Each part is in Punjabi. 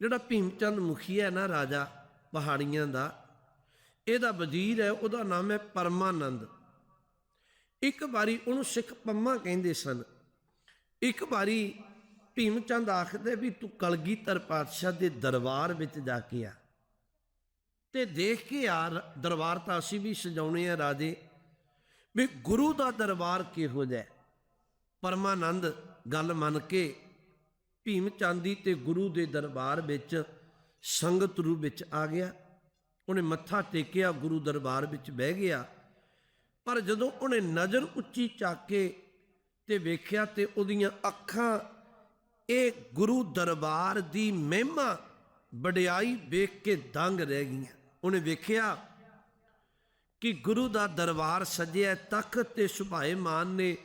ਜਿਹੜਾ ਭੀਮਚੰਦ ਮੁਖੀ ਹੈ ਨਾ ਰਾਜਾ ਪਹਾੜੀਆਂ ਦਾ, ਇਹਦਾ ਵਜ਼ੀਰ ਹੈ, ਉਹਦਾ ਨਾਮ ਹੈ ਪਰਮਾਨੰਦ। ਇੱਕ ਵਾਰੀ ਉਹਨੂੰ ਸਿੱਖ ਪੰਮਾ ਕਹਿੰਦੇ ਸਨ। ਇੱਕ ਵਾਰੀ ਭੀਮਚੰਦ ਆਖਦੇ ਵੀ ਤੂੰ ਕਲਗੀਧਰ ਪਾਤਸ਼ਾਹ ਦੇ ਦਰਬਾਰ ਵਿੱਚ ਜਾ ਕੇ ਆ। ਤੇ ਦੇਖ ਕੇ ਆ ਰ- ਦਰਬਾਰ ਤਾਂ ਅਸੀਂ ਵੀ ਸਜਾਉਣੇ ਆ ਰਾਜੇ, ਵੀ ਗੁਰੂ ਦਾ ਦਰਬਾਰ ਕਿਹੋ ਜਿਹਾ ਪਰਮਾਨੰਦ ਗੱਲ ਮੰਨ ਕੇ ਭੀਮ ਚਾਂਦੀ ਤੇ ਗੁਰੂ ਦੇ ਦਰਬਾਰ ਵਿੱਚ ਸੰਗਤ ਰੂਪ ਵਿੱਚ ਆ ਗਿਆ। ਉਹਨੇ ਮੱਥਾ ਟੇਕਿਆ, ਗੁਰੂ ਦਰਬਾਰ ਵਿੱਚ ਬਹਿ ਗਿਆ। ਪਰ ਜਦੋਂ ਉਹਨੇ ਨਜ਼ਰ ਉੱਚੀ ਚੱਕ ਕੇ ਤੇ ਵੇਖਿਆ ਤੇ ਉਹਦੀਆਂ ਅੱਖਾਂ, ਇਹ ਗੁਰੂ ਦਰਬਾਰ ਦੀ ਮਹਿਮਾ ਵਡਿਆਈ ਵੇਖ ਕੇ ਦੰਗ ਰਹਿ ਗਈਆਂ। ਉਹਨੇ ਵੇਖਿਆ ਕਿ ਗੁਰੂ ਦਾ ਦਰਬਾਰ ਸਜਿਆ ਤਖਤ ਤੇ ਸੁਭਾਏਮਾਨ ਨੇ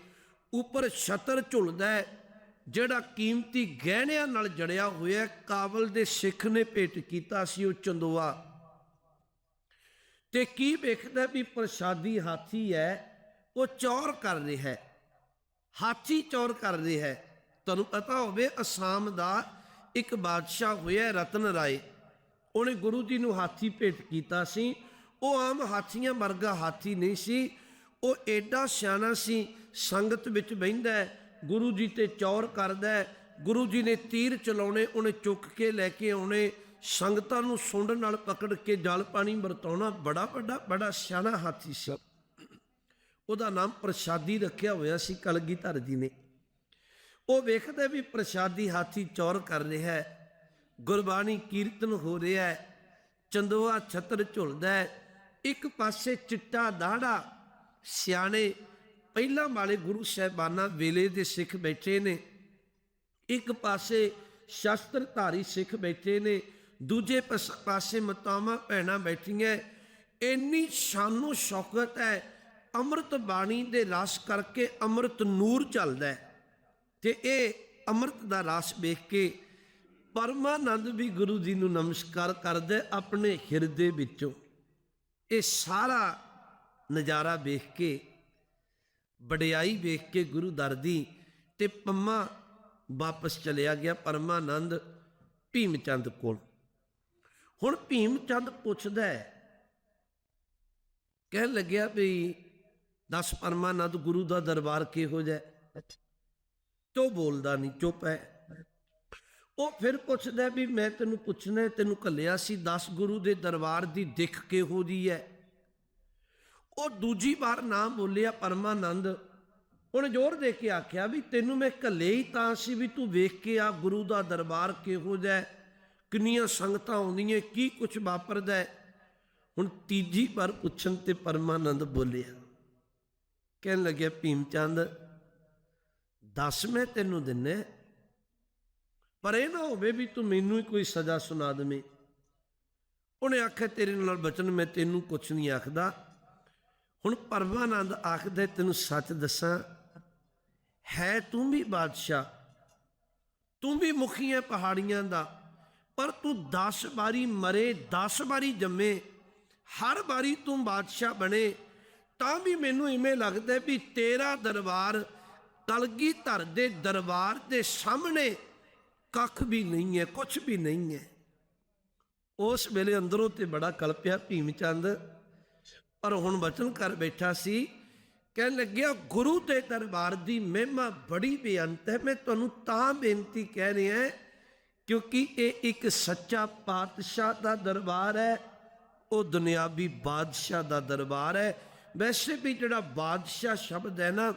ਉੱਪਰ ਛਤਰ ਝੁਲਦਾ ਹੈ। ਜਿਹੜਾ ਕੀਮਤੀ ਗਹਿਣਿਆਂ ਨਾਲ ਜੜਿਆ ਹੋਇਆ ਕਾਬਲ ਦੇ ਸਿੱਖ ਨੇ ਭੇਟ ਕੀਤਾ ਸੀ ਉਹ ਚੰਦੋਆ। ਤੇ ਕੀ ਵੇਖਦਾ ਵੀ ਪ੍ਰਸ਼ਾਦੀ ਹਾਥੀ ਹੈ, ਉਹ ਚੌਰ ਕਰ ਰਿਹਾ ਹੈ। ਹਾਥੀ ਚੌਰ ਕਰ ਰਿਹਾ ਹੈ। ਤੁਹਾਨੂੰ ਪਤਾ ਹੋਵੇ, ਅਸਾਮ ਦਾ ਇੱਕ ਬਾਦਸ਼ਾਹ ਹੋਇਆ ਰਤਨ ਰਾਏ। ਉਹਨੇ ਗੁਰੂ ਜੀ ਨੂੰ ਹਾਥੀ ਭੇਟ ਕੀਤਾ ਸੀ। ਉਹ ਆਮ ਹਾਥੀਆਂ ਵਰਗਾ ਹਾਥੀ ਨਹੀਂ ਸੀ। ਉਹ ਐਡਾ ਸਿਆਣਾ ਸੀ, ਸੰਗਤ ਵਿੱਚ ਬਹਿੰਦਾ ਗੁਰੂ ਜੀ ਤੇ ਚੌਰ ਕਰਦਾ ਗੁਰੂ ਜੀ ਨੇ ਤੀਰ ਚਲਾਉਣੇ, ਉਹਨੇ ਚੁੱਕ ਕੇ ਲੈ ਕੇ ਆਉਣੇ। ਸੰਗਤਾਂ ਨੂੰ ਸੁੰਡ ਨਾਲ ਪਕੜ ਕੇ ਜਲ ਪਾਣੀ ਵਰਤਾਉਣਾ ਬੜਾ ਵੱਡਾ, ਬੜਾ ਸਿਆਣਾ ਹਾਥੀ ਸੀ। ਉਹਦਾ ਨਾਮ ਪ੍ਰਸ਼ਾਦੀ ਰੱਖਿਆ ਹੋਇਆ ਸੀ ਕਲਗੀਧਰ ਜੀ ਨੇ। ਉਹ ਵੇਖਦਾ ਵੀ ਪ੍ਰਸ਼ਾਦੀ ਹਾਥੀ ਚੌਰ ਕਰ ਰਿਹਾ ਹੈ। ਗੁਰਬਾਣੀ ਕੀਰਤਨ ਹੋ ਰਿਹਾ ਹੈ। ਚੰਦੋਆ ਛਤਰ ਝੁਲਦਾ ਹੈ। ਇੱਕ ਪਾਸੇ ਚਿੱਟਾ ਦਾੜਾ, ਸਿਆਣੇ ਪਹਿਲਾਂ ਵਾਲੇ ਗੁਰੂ ਸਾਹਿਬਾਨਾਂ ਵੇਲੇ ਦੇ ਸਿੱਖ ਬੈਠੇ ਨੇ। ਇੱਕ ਪਾਸੇ ਸ਼ਸਤਰਧਾਰੀ ਸਿੱਖ ਬੈਠੇ ਨੇ, ਦੂਜੇ ਪਸ- ਪਾਸੇ ਮਤਾਵਾਂ ਭੈਣਾਂ ਬੈਠੀਆਂ। ਇੰਨੀ ਸ਼ਾਨੋ ਸ਼ੌਕਤ ਹੈ, ਅੰਮ੍ਰਿਤ ਬਾਣੀ ਦੇ ਰਸ ਕਰਕੇ ਅੰਮ੍ਰਿਤ ਨੂਰ ਚੱਲਦਾ ਹੈ। ਤੇ ਇਹ ਅੰਮ੍ਰਿਤ ਦਾ ਰਸ ਵੇਖ ਕੇ ਪਰਮਾਨੰਦ ਵੀ ਗੁਰੂ ਜੀ ਨੂੰ ਨਮਸਕਾਰ ਕਰਦਾ ਆਪਣੇ ਹਿਰਦੇ ਵਿੱਚੋਂ। ਇਹ ਸਾਰਾ ਨਜ਼ਾਰਾ ਵੇਖ ਕੇ ਵਡਿਆਈ ਵੇਖ ਕੇ ਗੁਰੂ ਦਰ ਦੀ ਤੇ ਪੰਮਾ ਵਾਪਸ ਚਲਿਆ ਗਿਆ ਪਰਮਾਨੰਦ ਭੀਮ ਚੰਦ ਕੋਲ। ਹੁਣ ਭੀਮ ਚੰਦ ਪੁੱਛਦਾ ਹੈ, ਕਹਿਣ ਲੱਗਿਆ ਵੀ ਦਸ ਪਰਮਾਨੰਦ ਗੁਰੂ ਦਾ ਦਰਬਾਰ ਕਿਹੋ ਜਿਹਾ ਹੈ? ਬੋਲਦਾ ਨਹੀਂ, ਚੁੱਪ ਹੈ। ਉਹ ਫਿਰ ਪੁੱਛਦਾ ਵੀ ਮੈਂ ਤੈਨੂੰ ਪੁੱਛਣਾ ਤੈਨੂੰ ਕੱਲਿਆ ਸੀ 10 ਗੁਰੂ ਦੇ ਦਰਬਾਰ ਦੀ ਦਿੱਖ ਕਿਹੋ ਜੀ ਹੈ? ਉਹ ਦੂਜੀ ਵਾਰ ਨਾ ਬੋਲਿਆ ਪਰਮਾਨੰਦ। ਉਹਨੇ ਜ਼ੋਰ ਦੇ ਕੇ ਆਖਿਆ ਵੀ ਤੈਨੂੰ ਮੈਂ ਕੱਲੇ ਹੀ ਤਾਂ ਸੀ ਵੀ ਤੂੰ ਵੇਖ ਕੇ ਆ ਗੁਰੂ ਦਾ ਦਰਬਾਰ ਕਿਹੋ ਜਿਹਾ ਕਿੰਨੀਆਂ ਸੰਗਤਾਂ ਆਉਂਦੀਆਂ, ਕੀ ਕੁਝ ਵਾਪਰਦਾ ਹੁਣ ਤੀਜੀ ਵਾਰ ਪੁੱਛਣ ਤੇ ਪਰਮਾਨੰਦ ਬੋਲਿਆ, ਕਹਿਣ ਲੱਗਿਆ, ਭੀਮ ਚੰਦ, ਦੱਸ ਮੈਂ ਤੈਨੂੰ ਦਿੰਨੇ ਪਰ ਇਹ ਨਾ ਹੋਵੇ ਵੀ ਤੂੰ ਮੈਨੂੰ ਹੀ ਕੋਈ ਸਜ਼ਾ ਸੁਣਾ ਦੇਵੇਂ। ਉਹਨੇ ਆਖਿਆ, ਤੇਰੇ ਨਾਲ ਬਚਨ ਮੈਂ ਤੈਨੂੰ ਕੁਛ ਨਹੀਂ ਆਖਦਾ ਹੁਣ ਪਰਮਾਨੰਦ ਆਖਦੇ ਤੈਨੂੰ ਸੱਚ ਦੱਸਾਂ, ਹੈ ਤੂੰ ਵੀ ਬਾਦਸ਼ਾਹ, ਤੂੰ ਵੀ ਮੁਖੀ ਹੈ ਪਹਾੜੀਆਂ ਦਾ, ਪਰ ਤੂੰ 10 ਵਾਰੀ ਮਰੇ 10 ਵਾਰੀ ਜੰਮੇ, ਹਰ ਵਾਰੀ ਤੂੰ ਬਾਦਸ਼ਾਹ ਬਣੇ, ਤਾਂ ਵੀ ਮੈਨੂੰ ਇਵੇਂ ਲੱਗਦਾ ਵੀ ਤੇਰਾ ਦਰਬਾਰ ਕਲਗੀ ਧਰ ਦੇ ਦਰਬਾਰ ਦੇ ਸਾਹਮਣੇ ਕੱਖ ਵੀ ਨਹੀਂ ਹੈ ਕੁਝ ਵੀ ਨਹੀਂ ਹੈ। ਉਸ ਵੇਲੇ ਅੰਦਰੋਂ ਤੇ ਬੜਾ ਕਲਪਿਆ ਭੀਮ ਚੰਦ ਪਰ ਹੁਣ ਵਚਨ ਕਰ ਬੈਠਾ ਸੀ, ਕਹਿਣ ਲੱਗਿਆ, ਗੁਰੂ ਦੇ ਦਰਬਾਰ ਦੀ ਮਹਿਮਾ ਬੜੀ ਬੇਅੰਤ ਹੈ। ਮੈਂ ਤੁਹਾਨੂੰ ਤਾਂ ਬੇਨਤੀ ਕਹਿ ਰਿਹਾ ਕਿਉਂਕਿ ਇਹ ਇੱਕ ਸੱਚਾ ਪਾਤਸ਼ਾਹ ਦਾ ਦਰਬਾਰ ਹੈ। ਉਹ ਦੁਨਿਆਵੀ ਬਾਦਸ਼ਾਹ ਦਾ ਦਰਬਾਰ ਹੈ। ਵੈਸੇ ਵੀ ਜਿਹੜਾ ਬਾਦਸ਼ਾਹ ਸ਼ਬਦ ਹੈ ਨਾ,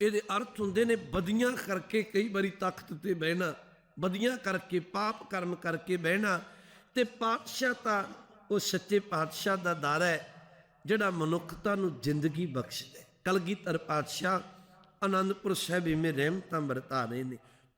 ਇਹਦੇ ਅਰਥ ਹੁੰਦੇ ਨੇ ਬਦੀਆਂ ਕਰਕੇ ਕਈ ਵਾਰੀ ਤਖਤ ਤੇ ਬਹਿਣਾ ਬਦੀਆਂ ਕਰਕੇ, ਪਾਪ ਕਰਮ ਕਰਕੇ ਬਹਿਣਾ। ਤੇ ਪਾਤਸ਼ਾਹ ਤਾਂ ਉਹ ਸੱਚੇ ਪਾਤਸ਼ਾਹ ਦਾ ਦਰ ਹੈ। ਜਿਹੜਾ ਮਨੁੱਖਤਾ ਨੂੰ ਜ਼ਿੰਦਗੀ ਬਖਸ਼ਦਾ ਹੈ। ਕਲਗੀਧਰ ਪਾਤਸ਼ਾਹ ਆਨੰਦਪੁਰ ਸਾਹਿਬ ਮੇ ਰਹਿਮਤਾਂ ਵਰਤਾ ਰਹੇ ਨੇ।